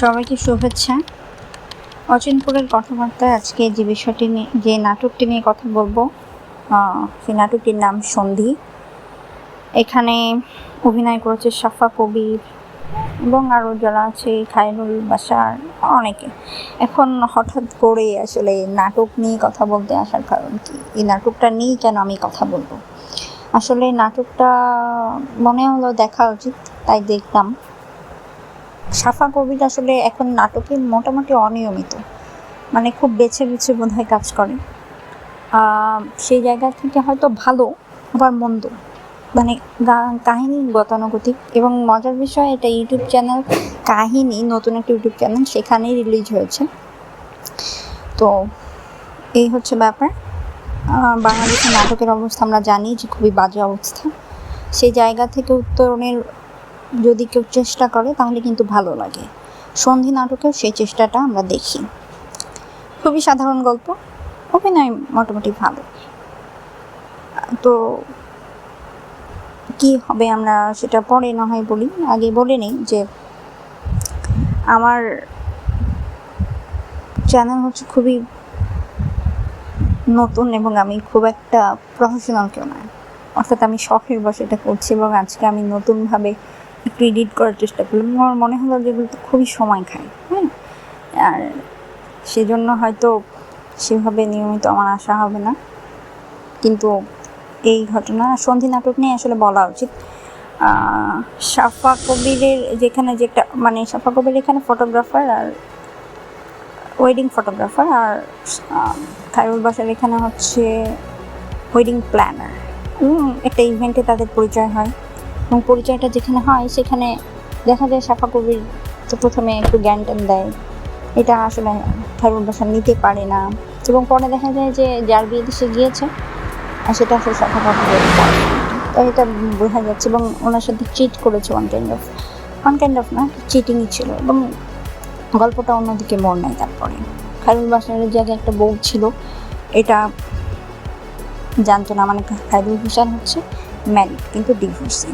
সবাইকে শুভেচ্ছা। অচিনপুরের কথাবার্তায় আজকে যে বিষয়টি নিয়ে, যে নাটকটি নিয়ে কথা বলব সেই নাটকটির নাম সন্ধি। এখানে অভিনয় করেছে সাফা কবির এবং আরও যারা আছে, খায়রুল বাসার অনেকে। এখন হঠাৎ করে আসলে নাটক নিয়ে কথা বলতে আসার কারণ কি? এই নাটকটা নিয়েই কেন আমি কথা বলব? আসলে নাটকটা মনে হলো দেখা উচিত, তাই দেখলাম। সাফা কবির আসলে এখন নাটকে মোটামুটি অনিয়মিত। মানে খুব বেছে বেছে বোধহয় কাজ করে। সেই জায়গা থেকে হয়তো ভালো, আবার মন্দ। মানে কাহিনী গতানুগতিক এবং মজার বিষয় এটা ইউটিউব চ্যানেল কাহিনী, নতুন একটা ইউটিউব চ্যানেল সেখানেই রিলিজ হয়েছে। তো এই হচ্ছে ব্যাপার। বাংলাদেশের নাটকের অবস্থা আমরা জানি যে খুবই বাজে অবস্থা। সেই জায়গা থেকে উত্তরণের যদি কেউ চেষ্টা করে, তাহলে কিন্তু ভালো লাগে। সন্ধি নাটকেও সেই চেষ্টাটা আমরা দেখি। খুবই সাধারণ গল্প, অভিনয় মোটামুটি ভালো। তো কি হবে আমরা সেটা পরে না হয় বলি, আগে বলে নিই যে আমার চ্যানেল হচ্ছে খুবই নতুন এবং আমি খুব একটা প্রফেশনাল কেউ নয়। অর্থাৎ আমি শখের বসে এটা করছি এবং আজকে আমি নতুনভাবে একটু এডিট করার চেষ্টা করলাম। আমার মনে হলো যেগুলো তো খুবই সময় খায় হ্যাঁ? আর সেজন্য হয়তো সেভাবে নিয়মিত আমার আসা হবে না। কিন্তু এই ঘটনা, সন্ধি নাটক নিয়ে আসলে বলা উচিত। সাফা কবিরের যেখানে যেটা মানে সাফা কবির এখানে ফটোগ্রাফার আর ওয়েডিং ফটোগ্রাফার আর খায়রুল বাসার এখানে হচ্ছে ওয়েডিং প্ল্যানার একটা ইভেন্টে তাদের পরিচয় হয়। এবং পরিচয়টা যেখানে হয়, সেখানে দেখা যায় সাফা কবির তো প্রথমে একটু জ্ঞান ট্যান দেয়। এটা আসলে খায়রুল বাসার নিতে পারে না। এবং পরে দেখা যায় যে যার বিয়ে দেশে গিয়েছে, আর সেটা আসলে সাফা কবিরের তো এটা বোঝা যাচ্ছে এবং ওনার সাথে চিট করেছে one kind of one kind of না চিটিংই ছিল এবং গল্পটা অন্যদিকে মন নেয় তারপরে। খায়রুল বাসারের জায়গায় একটা বউ ছিল, এটা জানতো না মানে খায়রুল হোসেন হচ্ছে ম্যারিড কিন্তু ডিভোর্সি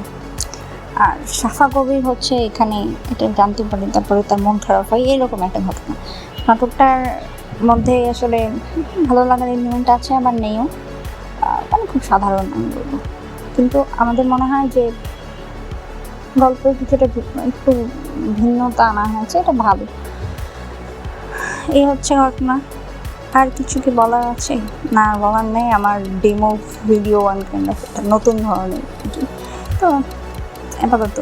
আর সাফা কবির হচ্ছে এখানে এটা জানতে পারে তারপরে তার মন খারাপ হয়, এরকম একটা ঘটনা। নাটকটার মধ্যে আসলে ভালো লাগার এলিমেন্ট আছে, আবার নেইও। মানে খুব সাধারণ আমি বলব। কিন্তু আমাদের মনে হয় যে গল্পের কিছুটা একটু ভিন্নতা আনা হয়েছে, এটা ভালো। এই হচ্ছে ঘটনা। আর কিছু কি বলার আছে? না, বলার নেই। আমার demo video one kind of নতুন ধরনের আর কি। তো আপাতত